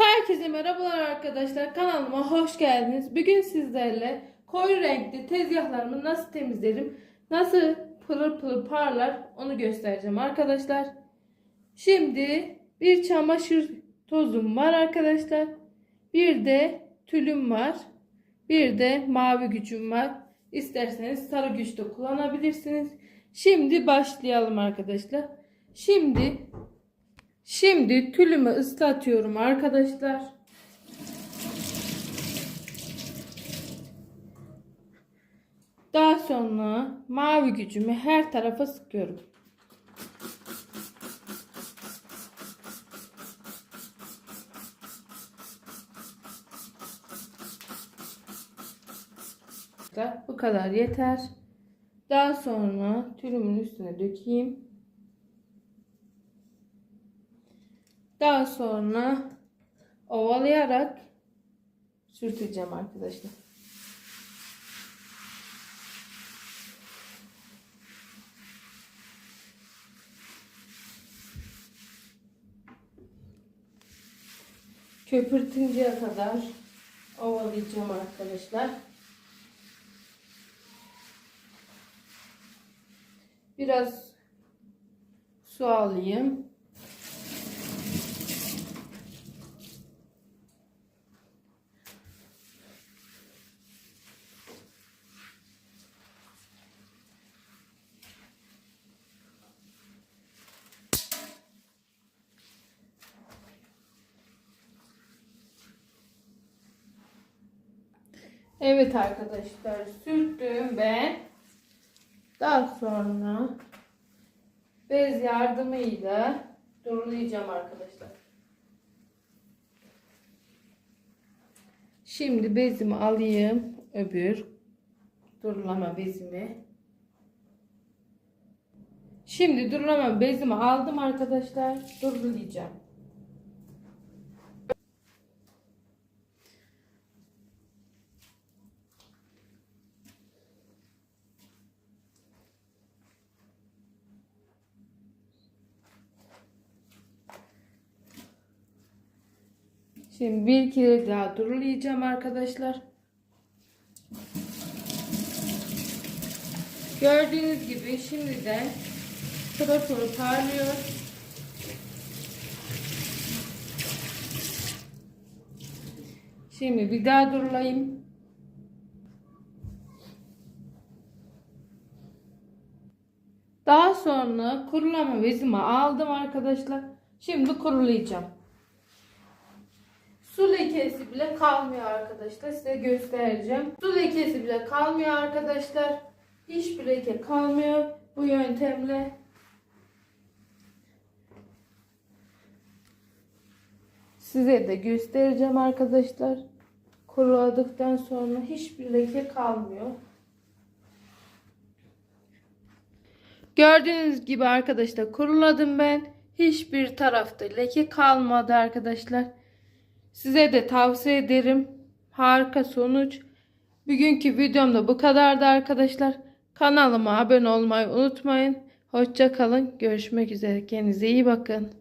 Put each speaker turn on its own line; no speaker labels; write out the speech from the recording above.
Herkese merhabalar arkadaşlar. Kanalıma hoş geldiniz. Bugün sizlerle koyu renkli tezgahlarımı nasıl temizlerim, nasıl pırıl pırıl parlar onu göstereceğim arkadaşlar. Şimdi bir çamaşır tozum var arkadaşlar. Bir de tülüm var. Bir de mavi gücüm var. İsterseniz sarı güç de kullanabilirsiniz. Şimdi başlayalım arkadaşlar. Şimdi Şimdi tülümü ıslatıyorum arkadaşlar. Daha sonra mavi gücümü her tarafa sıkıyorum. Bu kadar yeter. Daha sonra tülümün üstüne dökeyim. Daha sonra ovalayarak sürteceğim arkadaşlar. Köpürtünceye kadar ovalayacağım arkadaşlar. Biraz su alayım. Evet arkadaşlar sürttüm ben. Daha sonra bez yardımıyla durulayacağım arkadaşlar. Şimdi bezimi alayım. Öbür durulama bezimi. Şimdi durulama bezimi aldım arkadaşlar. Durulayacağım. Şimdi bir kere daha durulayacağım arkadaşlar. Gördüğünüz gibi şimdiden pırıl pırıl parlıyor. Şimdi bir daha durulayım. Daha sonra kurulama bezimi aldım arkadaşlar. Şimdi kurulayacağım. Su lekesi bile kalmıyor arkadaşlar. Size göstereceğim. Su lekesi bile kalmıyor arkadaşlar. Hiçbir leke kalmıyor bu yöntemle. Size de göstereceğim arkadaşlar. Kuruladıktan sonra hiçbir leke kalmıyor. Gördüğünüz gibi arkadaşlar kuruladım ben. Hiçbir tarafta leke kalmadı arkadaşlar. Size de tavsiye ederim. Harika sonuç. Bugünkü videom da bu kadardı arkadaşlar. Kanalıma abone olmayı unutmayın. Hoşça kalın. Görüşmek üzere. Kendinize iyi bakın.